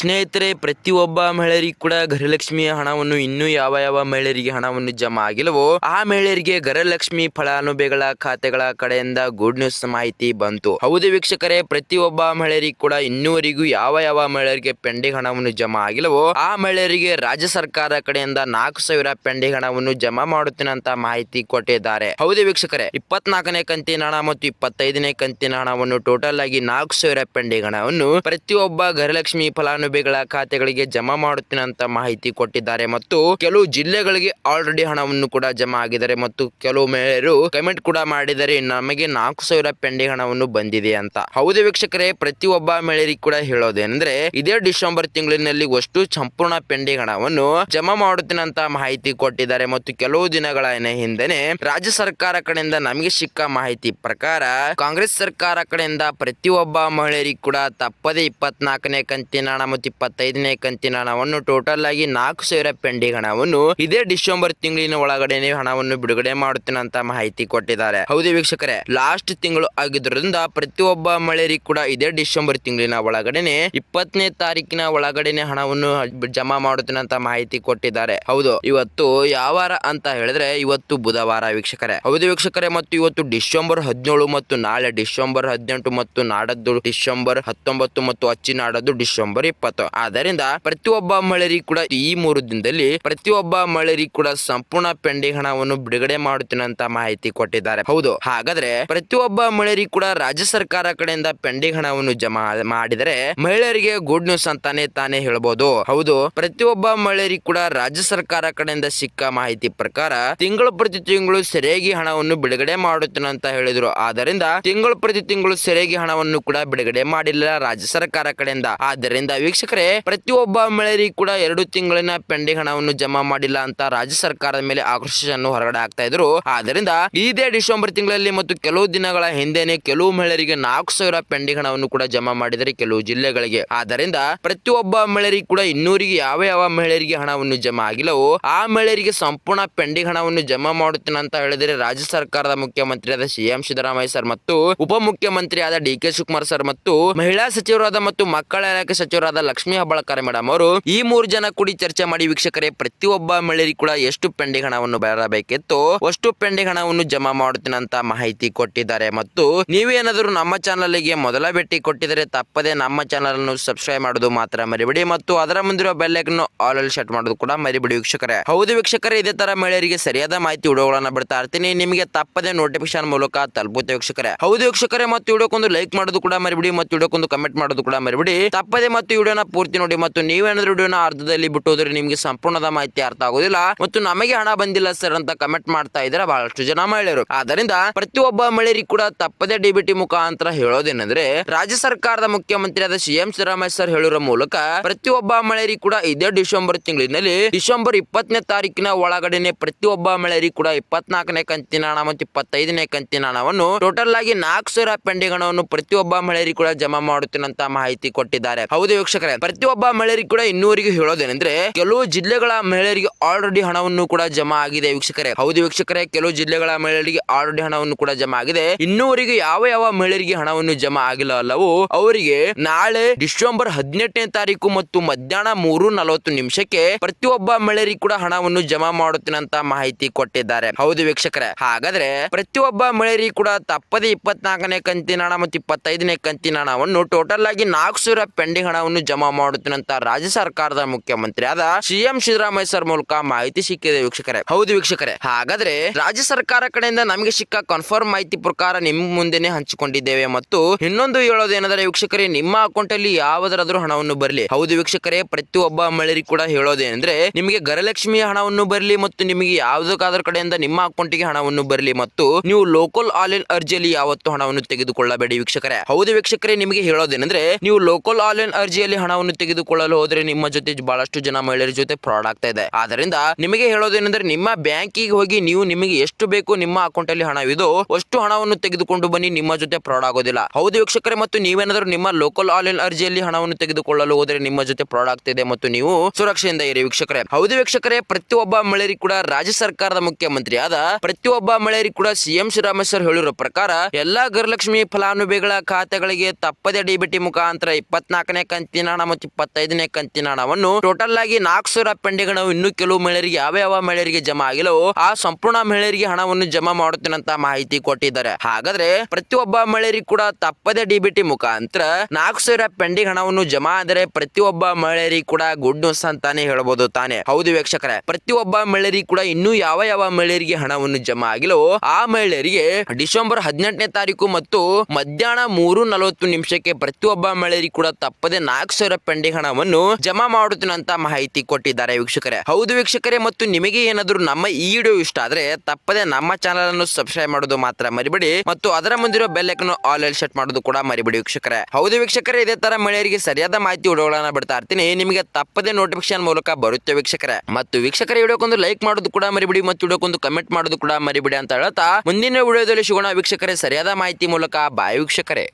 ಸ್ನೇಹಿತರೆ, ಪ್ರತಿಯೊಬ್ಬ ಮಹಿಳೆಯರಿಗೆ ಕೂಡ ಗೃಹಲಕ್ಷ್ಮಿಯ ಹಣವನ್ನು ಇನ್ನೂ ಯಾವ ಯಾವ ಮಹಿಳೆಯರಿಗೆ ಹಣವನ್ನು ಜಮಾ ಆಗಿಲ್ಲವೋ, ಆ ಮಹಿಳೆಯರಿಗೆ ಗೃಹಲಕ್ಷ್ಮಿ ಫಲಾನುಭವಿಗಳ ಖಾತೆಗಳ ಕಡೆಯಿಂದ ಗುಡ್ ನ್ಯೂಸ್ ಮಾಹಿತಿ ಬಂತು. ಹೌದು ವೀಕ್ಷಕರೇ, ಪ್ರತಿಯೊಬ್ಬ ಮಹಿಳೆಯರಿಗೆ ಕೂಡ ಇನ್ನೂವರೆಗೂ ಯಾವ ಯಾವ ಮಹಿಳೆಯರಿಗೆ ಪೆಂಡಿಂಗ್ ಹಣವನ್ನು ಜಮಾ ಆಗಿಲ್ಲವೋ, ಆ ಮಹಿಳೆಯರಿಗೆ ರಾಜ್ಯ ಸರ್ಕಾರ ಕಡೆಯಿಂದ ನಾಲ್ಕು ಸಾವಿರ ಪೆಂಡಿಂಗ್ ಹಣವನ್ನು ಜಮಾ ಮಾಡುತ್ತೇನೆ ಅಂತ ಮಾಹಿತಿ ಕೊಟ್ಟಿದ್ದಾರೆ. ಹೌದು ವೀಕ್ಷಕರೇ, ಇಪ್ಪತ್ನಾಲ್ಕನೇ ಕಂತಿನ ಹಣ ಮತ್ತು ಇಪ್ಪತ್ತೈದನೇ ಕಂತಿನ ಹಣವನ್ನು ಟೋಟಲ್ ಆಗಿ ನಾಲ್ಕು ಸಾವಿರ ಪೆಂಡಿಂಗ್ ಹಣವನ್ನು ಪ್ರತಿಯೊಬ್ಬ ಗೃಹಲಕ್ಷ್ಮಿ ಫಲಾನುಭವಿಗಳ ಖಾತೆಗಳಿಗೆ ಜಮಾ ಮಾಡುತ್ತೇನೆ ಅಂತ ಮಾಹಿತಿ ಕೊಟ್ಟಿದ್ದಾರೆ. ಮತ್ತು ಕೆಲವು ಜಿಲ್ಲೆಗಳಿಗೆ ಆಲ್ರೆಡಿ ಹಣವನ್ನು ಕೂಡ ಜಮಾ ಆಗಿದ್ದಾರೆ. ಮತ್ತು ಕೆಲವು ಮಹಿಳೆಯರು ಕಮೆಂಟ್ ಕೂಡ ಮಾಡಿದರೆ ನಮಗೆ ನಾಲ್ಕು ಸಾವಿರ ಪೆಂಡಿಂಗ್ ಹಣವನ್ನು ಬಂದಿದೆ ಅಂತ. ಹೌದು ವೀಕ್ಷಕರೇ, ಪ್ರತಿಯೊಬ್ಬ ಮಹಿಳೆಯರಿಗೆ ಕೂಡ ಹೇಳೋದೇನೆಂದ್ರೆ, ಇದೇ ಡಿಸೆಂಬರ್ ತಿಂಗಳಿನಲ್ಲಿ ಅಷ್ಟು ಸಂಪೂರ್ಣ ಪೆಂಡಿಂಗ್ ಹಣವನ್ನು ಜಮಾ ಮಾಡುತ್ತೇನೆ ಅಂತ ಮಾಹಿತಿ ಕೊಟ್ಟಿದ್ದಾರೆ. ಮತ್ತು ಕೆಲವು ದಿನಗಳ ಹಿಂದೆನೆ ರಾಜ್ಯ ಸರ್ಕಾರ ಕಡೆಯಿಂದ ನಮಗೆ ಸಿಕ್ಕ ಮಾಹಿತಿ ಪ್ರಕಾರ ಕಾಂಗ್ರೆಸ್ ಸರ್ಕಾರ ಕಡೆಯಿಂದ ಪ್ರತಿಯೊಬ್ಬ ಮಹಿಳೆಯರಿಗೆ ಕೂಡ ತಪ್ಪದೆ ಇಪ್ಪತ್ನಾಲ್ಕನೇ ಕಂತಿನ ಹಣ ಇಪ್ಪತ್ತೈದನೇ ಕಂತಿನ ಹಣವನ್ನು ಟೋಟಲ್ ಆಗಿ ನಾಲ್ಕು ಸಾವಿರ ಪೆಂಡಿಂಗ್ ಹಣವನ್ನು ಇದೇ ಡಿಸೆಂಬರ್ ತಿಂಗಳಿನ ಒಳಗಡೆನೆ ಹಣವನ್ನು ಬಿಡುಗಡೆ ಮಾಡುತ್ತೇನೆ ಅಂತ ಮಾಹಿತಿ ಕೊಟ್ಟಿದ್ದಾರೆ. ಹೌದು ವೀಕ್ಷಕರೇ ಲಾಸ್ಟ್ ತಿಂಗಳು ಆಗಿದ್ದರಿಂದ ಪ್ರತಿಯೊಬ್ಬ ಮಹಿಳೆಯರಿಗೆ ಕೂಡ ಇದೇ ಡಿಸೆಂಬರ್ ತಿಂಗಳಿನ ಒಳಗಡೆನೆ ಇಪ್ಪತ್ತನೇ ತಾರೀಕಿನ ಒಳಗಡೆನೆ ಹಣವನ್ನು ಜಮಾ ಮಾಡುತ್ತೇನೆ ಅಂತ ಮಾಹಿತಿ ಕೊಟ್ಟಿದ್ದಾರೆ. ಹೌದು, ಇವತ್ತು ಯಾವ ವಾರ ಅಂತ ಹೇಳಿದ್ರೆ ಇವತ್ತು ಬುಧವಾರ ವೀಕ್ಷಕರೇ. ಹೌದು ವೀಕ್ಷಕರೇ, ಮತ್ತು ಇವತ್ತು ಡಿಸೆಂಬರ್ ಹದಿನೇಳು ಮತ್ತು ನಾಳೆ ಡಿಸೆಂಬರ್ ಹದಿನೆಂಟು ಮತ್ತು ನಾಡದ್ದು ಡಿಸೆಂಬರ್ ಹತ್ತೊಂಬತ್ತು ಮತ್ತು ಅಚ್ಚಿ ನಾಡದ್ದು ಡಿಸೆಂಬರ್ ಇಪ್ಪತ್ತು. ಆದ್ದರಿಂದ ಪ್ರತಿಯೊಬ್ಬ ಮಳೆರಿ ಕೂಡ ಈ ಮೂರು ದಿನದಲ್ಲಿ ಪ್ರತಿಯೊಬ್ಬ ಮಳೆರಿ ಕೂಡ ಸಂಪೂರ್ಣ ಪೆಂಡಿಂಗ್ ಹಣವನ್ನು ಬಿಡುಗಡೆ ಮಾಡುತ್ತೇನೆ ಮಾಹಿತಿ ಕೊಟ್ಟಿದ್ದಾರೆ. ಹೌದು. ಹಾಗಾದ್ರೆ ಪ್ರತಿಯೊಬ್ಬ ಮಳೆರಿ ಕೂಡ ರಾಜ್ಯ ಸರ್ಕಾರ ಕಡೆಯಿಂದ ಪೆಂಡಿಂಗ್ ಹಣವನ್ನು ಜಮಾ ಮಾಡಿದರೆ ಮಹಿಳೆಯರಿಗೆ ಗುಡ್ ನ್ಯೂಸ್ ಅಂತಾನೆ ತಾನೇ ಹೇಳಬಹುದು ಹೌದು. ಪ್ರತಿಯೊಬ್ಬ ಮಹಿಳೆಯರಿ ಕೂಡ ರಾಜ್ಯ ಸರ್ಕಾರ ಕಡೆಯಿಂದ ಸಿಕ್ಕ ಮಾಹಿತಿ ಪ್ರಕಾರ ತಿಂಗಳು ಪ್ರತಿ ತಿಂಗಳು ಸರಿಯಾಗಿ ಹಣವನ್ನು ಬಿಡುಗಡೆ ಮಾಡುತ್ತೇನೆ ಅಂತ ಹೇಳಿದ್ರು. ಆದ್ದರಿಂದ ತಿಂಗಳು ಪ್ರತಿ ತಿಂಗಳು ಸರಿಯಾಗಿ ಹಣವನ್ನು ಕೂಡ ಬಿಡುಗಡೆ ಮಾಡಿಲ್ಲ ರಾಜ್ಯ ಸರ್ಕಾರ ಕಡೆಯಿಂದ. ಆದ್ದರಿಂದ ವೀಕ್ಷಕರೇ, ಪ್ರತಿಯೊಬ್ಬ ಮಹಿಳೆಯರಿಗೆ ಕೂಡ ಎರಡು ತಿಂಗಳಿನ ಪೆಂಡಿಂಗ್ ಹಣವನ್ನು ಜಮಾ ಮಾಡಿಲ್ಲ ಅಂತ ರಾಜ್ಯ ಸರ್ಕಾರದ ಮೇಲೆ ಆಕ್ರೋಶವನ್ನು ಹೊರಗಡೆ ಆಗ್ತಾ ಇದ್ರು. ಆದ್ದರಿಂದ ಇದೇ ಡಿಸೆಂಬರ್ ತಿಂಗಳಲ್ಲಿ ಮತ್ತು ಕೆಲವು ದಿನಗಳ ಹಿಂದೆನೆ ಕೆಲವು ಮಹಿಳೆಯರಿಗೆ ನಾಲ್ಕು ಸಾವಿರ ಪೆಂಡಿಂಗ್ ಹಣವನ್ನು ಕೂಡ ಜಮಾ ಮಾಡಿದರೆ ಕೆಲವು ಜಿಲ್ಲೆಗಳಿಗೆ. ಆದ್ದರಿಂದ ಪ್ರತಿಯೊಬ್ಬ ಮಹಿಳೆಯರಿಗೆ ಕೂಡ ಇನ್ನೂರಿಗೆ ಯಾವ ಯಾವ ಮಹಿಳೆಯರಿಗೆ ಹಣವನ್ನು ಜಮಾ ಆಗಿಲ್ಲವೋ, ಆ ಮಹಿಳೆಯರಿಗೆ ಸಂಪೂರ್ಣ ಪೆಂಡಿಂಗ್ ಹಣವನ್ನು ಜಮಾ ಮಾಡುತ್ತೇನೆ ಅಂತ ಹೇಳಿದರೆ ರಾಜ್ಯ ಸರ್ಕಾರದ ಮುಖ್ಯಮಂತ್ರಿಯಾದ ಸಿಎಂ ಸಿದ್ದರಾಮಯ್ಯ ಸರ್ ಮತ್ತು ಉಪಮುಖ್ಯಮಂತ್ರಿಯಾದ ಡಿ ಕೆ ಶಿವಕುಮಾರ್ ಸರ್ ಮತ್ತು ಮಹಿಳಾ ಸಚಿವರಾದ ಮತ್ತು ಮಕ್ಕಳ ಇಲಾಖೆ ಸಚಿವರಾದ ಲಕ್ಷ್ಮೀ ಹಬ್ಬಳಕರ ಮೇಡಮ್ ಅವರು, ಈ ಮೂರು ಜನ ಕೂಡಿ ಚರ್ಚೆ ಮಾಡಿ ವೀಕ್ಷಕರೇ, ಪ್ರತಿಯೊಬ್ಬ ಮಹಿಳೆಯರಿಗೆ ಕೂಡ ಎಷ್ಟು ಪೆಂಡಿಂಗ್ ಹಣವನ್ನು ಬರಬೇಕಿತ್ತು, ಅಷ್ಟು ಪೆಂಡಿಂಗ್ ಹಣವನ್ನು ಜಮಾ ಮಾಡುತ್ತೇನೆ ಅಂತ ಮಾಹಿತಿ ಕೊಟ್ಟಿದ್ದಾರೆ. ಮತ್ತು ನೀವೇನಾದರೂ ನಮ್ಮ ಚಾನಲ್ಗೆ ಮೊದಲ ಭೇಟಿ ಕೊಟ್ಟಿದರೆ ತಪ್ಪದೆ ನಮ್ಮ ಚಾನಲ್ ಅನ್ನು ಸಬ್ಸ್ಕ್ರೈಬ್ ಮಾಡೋದು ಮಾತ್ರ ಮರಿಬಿಡಿ. ಮತ್ತು ಅದರ ಮುಂದಿರುವ ಐಕನ್ ಆಲ್ ಅಲ್ಲಿ ಸೆಟ್ ಮಾಡೋದು ಕೂಡ ಮರಿಬಿಡಿ ವೀಕ್ಷಕರೇ. ಹೌದು ವೀಕ್ಷಕರೇ, ಇದೇ ತರ ಮಹಿಳೆಯರಿಗೆ ಸರಿಯಾದ ಮಾಹಿತಿ ವಿಡಿಯೋಗಳನ್ನು ಬಿಡ್ತಾ ಇರ್ತೀನಿ. ನಿಮಗೆ ತಪ್ಪದೆ ನೋಟಿಫಿಕೇಶನ್ ಮೂಲಕ ತಲುಪುತ್ತೆ ವೀಕ್ಷಕರೇ. ಹೌದು ವೀಕ್ಷಕರೇ, ಮತ್ತು ವಿಡಿಯೋಕ್ಕೊಂದು ಲೈಕ್ ಮಾಡೋದು ಕೂಡ ಮರಿಬಿಡಿ. ಮತ್ತು ವಿಡಿಯೋಕ್ಕೊಂದು ಕಮೆಂಟ್ ಮಾಡೋದು ಕೂಡ ಮರಿಬಿಡಿ. ತಪ್ಪದೆ ಮತ್ತು ವಿಡಿಯೋನ ಪೂರ್ತಿ ನೋಡಿ ಮತ್ತು ನೀವೇನಾದ್ರೂ ವಿಡಿಯೋನ ಅರ್ಧದಲ್ಲಿ ಬಿಟ್ಟು ಹೋದ್ರೆ ನಿಮಗೆ ಸಂಪೂರ್ಣದ ಮಾಹಿತಿ ಅರ್ಥ ಆಗೋದಿಲ್ಲ ಮತ್ತು ನಮಗೆ ಹಣ ಬಂದಿಲ್ಲ ಸರ್ ಅಂತ ಕಮೆಂಟ್ ಮಾಡ್ತಾ ಇದ್ರೆ ಬಹಳಷ್ಟು ಜನ ಮಹಿಳೆಯರು. ಆದ್ದರಿಂದ ಪ್ರತಿಯೊಬ್ಬ ಮಹಿಳೆಯರಿಗೆ ಕೂಡ ತಪ್ಪದೆ ಡಿಬಿಟಿ ಮುಖಾಂತರ ಹೇಳೋದೇನೆಂದ್ರೆ ರಾಜ್ಯ ಸರ್ಕಾರದ ಮುಖ್ಯಮಂತ್ರಿಯಾದ ಸಿಎಂ ಸಿದ್ದರಾಮಯ್ಯ ಸರ್ ಹೇಳಿರೋ ಮೂಲಕ ಪ್ರತಿಯೊಬ್ಬ ಮಹಿಳೆಯರಿಗೆ ಕೂಡ ಇದೇ ಡಿಸೆಂಬರ್ ತಿಂಗಳಿನಲ್ಲಿ ಡಿಸೆಂಬರ್ ಇಪ್ಪತ್ತನೇ ತಾರೀಕಿನ ಒಳಗಡೆನೆ ಪ್ರತಿಯೊಬ್ಬ ಮಹಿಳೆಯರಿಗೆ ಕೂಡ ಇಪ್ಪತ್ನಾಲ್ಕನೇ ಕಂತಿನ ಹಣ ಮತ್ತು ಇಪ್ಪತ್ತೈದನೇ ಕಂತಿನ ಹಣವನ್ನು ಟೋಟಲ್ ಆಗಿ ನಾಲ್ಕು ಸಾವಿರ ಪೆಂಡಿಂಗ್ ಹಣವನ್ನು ಪ್ರತಿಯೊಬ್ಬ ಮಹಿಳೆಯರಿಗೆ ಕೂಡ ಜಮಾ ಮಾಡುತ್ತೇನೆ ಮಾಹಿತಿ ಕೊಟ್ಟಿದ್ದಾರೆ. ಹೌದು ವೀಕ್ಷಕರೇ, ಪ್ರತಿಯೊಬ್ಬ ಮಹಿಳೆಯರಿಗೆ ಕೂಡ ಇನ್ನೂವರೆಗೂ ಹೇಳೋದೇನೆಂದ್ರೆ, ಕೆಲವು ಜಿಲ್ಲೆಗಳ ಮಹಿಳೆಯರಿಗೆ ಆಲ್ರೆಡಿ ಹಣವನ್ನು ಕೂಡ ಜಮಾ ಆಗಿದೆ ವೀಕ್ಷಕರೇ. ಹೌದು ವೀಕ್ಷಕರೇ, ಕೆಲವು ಜಿಲ್ಲೆಗಳ ಮಹಿಳೆಯರಿಗೆ ಆಲ್ರೆಡಿ ಹಣವನ್ನು ಕೂಡ ಜಮಾ ಆಗಿದೆ. ಇನ್ನೂರಿಗೆ ಯಾವ ಯಾವ ಮಹಿಳೆಯರಿಗೆ ಹಣವನ್ನು ಜಮಾ ಆಗಿಲ್ಲ ಅಲ್ಲವೋ, ಅವರಿಗೆ ನಾಳೆ ಡಿಸೆಂಬರ್ ಹದಿನೆಂಟನೇ ತಾರೀಕು ಮತ್ತು ಮಧ್ಯಾಹ್ನ ಮೂರು ನಲವತ್ತು ನಿಮಿಷಕ್ಕೆ ಪ್ರತಿಯೊಬ್ಬ ಮಹಿಳೆಯರಿಗೆ ಕೂಡ ಹಣವನ್ನು ಜಮಾ ಮಾಡುತ್ತೇನೆ ಅಂತ ಮಾಹಿತಿ ಕೊಟ್ಟಿದ್ದಾರೆ. ಹೌದು ವೀಕ್ಷಕರೇ, ಹಾಗಾದ್ರೆ ಪ್ರತಿಯೊಬ್ಬ ಮಹಿಳೆಯರಿಗೆ ಕೂಡ ತಪ್ಪದೆ ಇಪ್ಪತ್ನಾಲ್ಕನೇ ಕಂತಿನ ಹಣ ಮತ್ತು ಇಪ್ಪತ್ತೈದನೇ ಕಂತಿನ ಹಣವನ್ನು ಟೋಟಲ್ ಆಗಿ ನಾಲ್ಕು ಸಾವಿರ ಪೆಂಡಿಂಗ್ ಹಣವನ್ನು ಜಮಾ ಮಾಡುತ್ತೇನೆ ರಾಜ್ಯ ಸರ್ಕಾರದ ಮುಖ್ಯಮಂತ್ರಿ ಆದ ಸಿಎಂ ಸಿದ್ದರಾಮಯ್ಯ ಸರ್ ಮೂಲಕ ಮಾಹಿತಿ ಸಿಕ್ಕಿದೆ ವೀಕ್ಷಕರೇ. ಹೌದು ವೀಕ್ಷಕರೇ. ಹಾಗಾದ್ರೆ ರಾಜ್ಯ ಸರ್ಕಾರ ಕಡೆಯಿಂದ ನಮಗೆ ಸಿಕ್ಕ ಕನ್ಫರ್ಮ್ ಮಾಹಿತಿ ಪ್ರಕಾರ ನಿಮ್ಮ ಮುಂದೆನೆ ಹಂಚಿಕೊಂಡಿದ್ದೇವೆ ಮತ್ತು ಇನ್ನೊಂದು ಹೇಳೋದೇನೆಂದರೆ ವೀಕ್ಷಕರೇ, ನಿಮ್ಮ ಅಕೌಂಟ್ ಅಲ್ಲಿ ಯಾವುದರಾದ್ರೂ ಹಣವನ್ನು ಬರಲಿ. ಹೌದು ವೀಕ್ಷಕರೇ, ಪ್ರತಿಯೊಬ್ಬ ಮಹಿಳೆಯರಿಗೆ ಕೂಡ ಹೇಳೋದೇನೆಂದ್ರೆ ನಿಮಗೆ ಗರಲಕ್ಷ್ಮಿಯ ಹಣವನ್ನು ಬರಲಿ ಮತ್ತು ನಿಮಗೆ ಯಾವುದಕ್ಕಾದ್ರ ಕಡೆಯಿಂದ ನಿಮ್ಮ ಅಕೌಂಟಿಗೆ ಹಣವನ್ನು ಬರಲಿ ಮತ್ತು ನೀವು ಲೋಕಲ್ ಆನ್ಲೈನ್ ಅರ್ಜಿಯಲ್ಲಿ ಯಾವತ್ತು ಹಣವನ್ನು ತೆಗೆದುಕೊಳ್ಳಬೇಡಿ ವೀಕ್ಷಕರೇ. ಹೌದು ವೀಕ್ಷಕರೇ, ನಿಮಗೆ ಹೇಳೋದೇನೆಂದ್ರೆ ನೀವು ಲೋಕಲ್ ಆನ್ಲೈನ್ ಅರ್ಜಿಯಲ್ಲಿ ಹಣವನ್ನು ತೆಗೆದುಕೊಳ್ಳಲು ಹೋದ್ರೆ ನಿಮ್ಮ ಜೊತೆ ಬಹಳಷ್ಟು ಜನ ಮಹಿಳೆಯರ ಜೊತೆ ಫ್ರಾಡ್ ಆಗ್ತಾ ಇದೆ. ಆದ್ರಿಂದ ನಿಮಗೆ ಹೇಳೋದೇನೆಂದ್ರೆ ನಿಮ್ಮ ಬ್ಯಾಂಕಿಗೆ ಹೋಗಿ ನೀವು ನಿಮಗೆ ಎಷ್ಟು ಬೇಕು ನಿಮ್ಮ ಅಕೌಂಟ್ ಅಲ್ಲಿ ಹಣವಿದೋ ಅಷ್ಟು ಹಣವನ್ನು ತೆಗೆದುಕೊಂಡು ಬನ್ನಿ, ನಿಮ್ಮ ಜೊತೆ ಫ್ರಾಡ್ ಆಗೋದಿಲ್ಲ. ಹೌದು ವೀಕ್ಷಕರೇ, ಮತ್ತು ನೀವೇನಾದ್ರೂ ನಿಮ್ಮ ಲೋಕಲ್ ಆನ್ಲೈನ್ ಅರ್ಜಿಯಲ್ಲಿ ಹಣವನ್ನು ತೆಗೆದುಕೊಳ್ಳಲು ಹೋದ್ರೆ ನಿಮ್ಮ ಜೊತೆ ಫ್ರಾಡ್ ಆಗ್ತಿದೆ ಮತ್ತು ನೀವು ಸುರಕ್ಷೆಯಿಂದ ಇರಿ ವೀಕ್ಷಕರೇ. ಹೌದು ವೀಕ್ಷಕರೇ, ಪ್ರತಿಯೊಬ್ಬ ಮಹಿಳೆಯರಿಗೆ ಕೂಡ ರಾಜ್ಯ ಸರ್ಕಾರದ ಮುಖ್ಯಮಂತ್ರಿ ಆದ ಪ್ರತಿಯೊಬ್ಬ ಮಹಿಳೆಯರಿಗೆ ಕೂಡ ಸಿಎಂ ಶ್ರೀರಾಮೇಶ್ವರ್ ಹೇಳಿರೋ ಪ್ರಕಾರ ಎಲ್ಲಾ ಗೃಹಲಕ್ಷ್ಮಿ ಫಲಾನುಭವಿಗಳ ಖಾತೆಗಳಿಗೆ ತಪ್ಪದೆ ಡಿಬಿಟಿ ಮುಖಾಂತರ ಇಪ್ಪತ್ನಾಲ್ಕನೇ ಕಂತಿನ ಹಣ ಮತ್ತು ಇಪ್ಪತ್ತೈದನೇ ಕಂತಿನ ಹಣವನ್ನು ಟೋಟಲ್ ಆಗಿ ನಾಲ್ಕು ಸಾವಿರ ಪೆಂಡಿಂಗ್ ಇನ್ನು ಕೆಲವು ಮಹಿಳೆಯರಿಗೆ ಯಾವ ಯಾವ ಮಹಿಳೆಯರಿಗೆ ಜಮಾ ಆಗಿಲ್ಲವೋ ಆ ಸಂಪೂರ್ಣ ಮಹಿಳೆಯರಿಗೆ ಹಣವನ್ನು ಜಮಾ ಮಾಡುತ್ತಿನಂತ ಮಾಹಿತಿ ಕೊಟ್ಟಿದ್ದಾರೆ. ಹಾಗಾದ್ರೆ ಪ್ರತಿಯೊಬ್ಬ ಮಹಿಳೆಯರಿಗೆ ಕೂಡ ತಪ್ಪದೆ ಡಿಬಿಟಿ ಮುಖಾಂತರ ನಾಲ್ಕು ಸಾವಿರ ಪೆಂಡಿಂಗ್ ಹಣವನ್ನು ಜಮಾ ಆದರೆ ಪ್ರತಿಯೊಬ್ಬ ಮಹಿಳೆಯರಿಗೆ ಕೂಡ ಗುಡ್ ನ್ಯೂಸ್ ಅಂತಾನೆ ಹೇಳಬಹುದು ತಾನೆ. ಹೌದು ವೀಕ್ಷಕರೇ, ಪ್ರತಿಯೊಬ್ಬ ಮಹಿಳೆಯರಿಗೆ ಕೂಡ ಇನ್ನೂ ಯಾವ ಯಾವ ಮಹಿಳೆಯರಿಗೆ ಹಣವನ್ನು ಜಮಾ ಆಗಿಲ್ಲವೋ ಆ ಮಹಿಳೆಯರಿಗೆ ಡಿಸೆಂಬರ್ ಹದಿನೆಂಟನೇ ತಾರೀಕು ಮತ್ತು ಮಧ್ಯಾಹ್ನ ಮೂರು ನಲವತ್ತು ನಿಮಿಷಕ್ಕೆ ಪ್ರತಿಯೊಬ್ಬ ಮಹಿಳೆಯರಿಗೆ ಕೂಡ ತಪ್ಪದೆ ನಾಲ್ಕು ಸಾವಿರ ಪೆಂಡಿಂಗ್ ಹಣವನ್ನು ಜಮಾ ಮಾಡುತ್ತೇನೆ ಮಾಹಿತಿ ಕೊಟ್ಟಿದ್ದಾರೆ ವೀಕ್ಷಕರೇ. ಹೌದು ವೀಕ್ಷಕರೇ, ಮತ್ತು ನಿಮಗೆ ಏನಾದರೂ ನಮ್ಮ ಈ ವಿಡಿಯೋ ಇಷ್ಟ ಆದ್ರೆ ತಪ್ಪದೆ ನಮ್ಮ ಚಾನಲ್ ಅನ್ನು ಸಬ್ಸ್ಕ್ರೈಬ್ ಮಾಡೋದು ಮಾತ್ರ ಮರಿಬೇಡಿ, ಮತ್ತು ಅದರ ಮುಂದಿರೋ ಬೆಲ್ ಐಕನ್ ಆಲ್ ಎಲ್ ಸೆಟ್ ಮಾಡೋದು ಕೂಡ ಮರಿಬೇಡಿ ವೀಕ್ಷಕರೇ. ಹೌದು ವೀಕ್ಷಕರೇ, ಇದೇ ತರ ಮಹಿಳೆಯರಿಗೆ ಸರಿಯಾದ ಮಾಹಿತಿ ವಿಡಿಯೋಗಳನ್ನ ಬಿಡ್ತಾ ಇರ್ತೀನಿ. ನಿಮಗೆ ತಪ್ಪದೆ ನೋಟಿಫಿಕೇಶನ್ ಮೂಲಕ ಬರುತ್ತೆ ವೀಕ್ಷಕರೇ. ಮತ್ತು ವೀಕ್ಷಕರ ವಿಡಿಯೋಕ್ಕೊಂದು ಲೈಕ್ ಮಾಡೋದು ಕೂಡ ಮರಿಬೇಡಿ, ಮತ್ತು ವಿಡಿಯೋಕ್ಕೊಂದು ಕಮೆಂಟ್ ಮಾಡೋದು ಕೂಡ ಮರಿಬೇಡಿ ಅಂತ ಹೇಳ್ತಾ ಮುಂದಿನ ವಿಡಿಯೋದಲ್ಲಿ ಸಿಗೋಣ ವೀಕ್ಷಕರೇ. ಸರಿಯಾದ ಮಾಹಿತಿ ಮೂಲಕ ಬಾಯ್ ವೀಕ್ಷಕರೇ.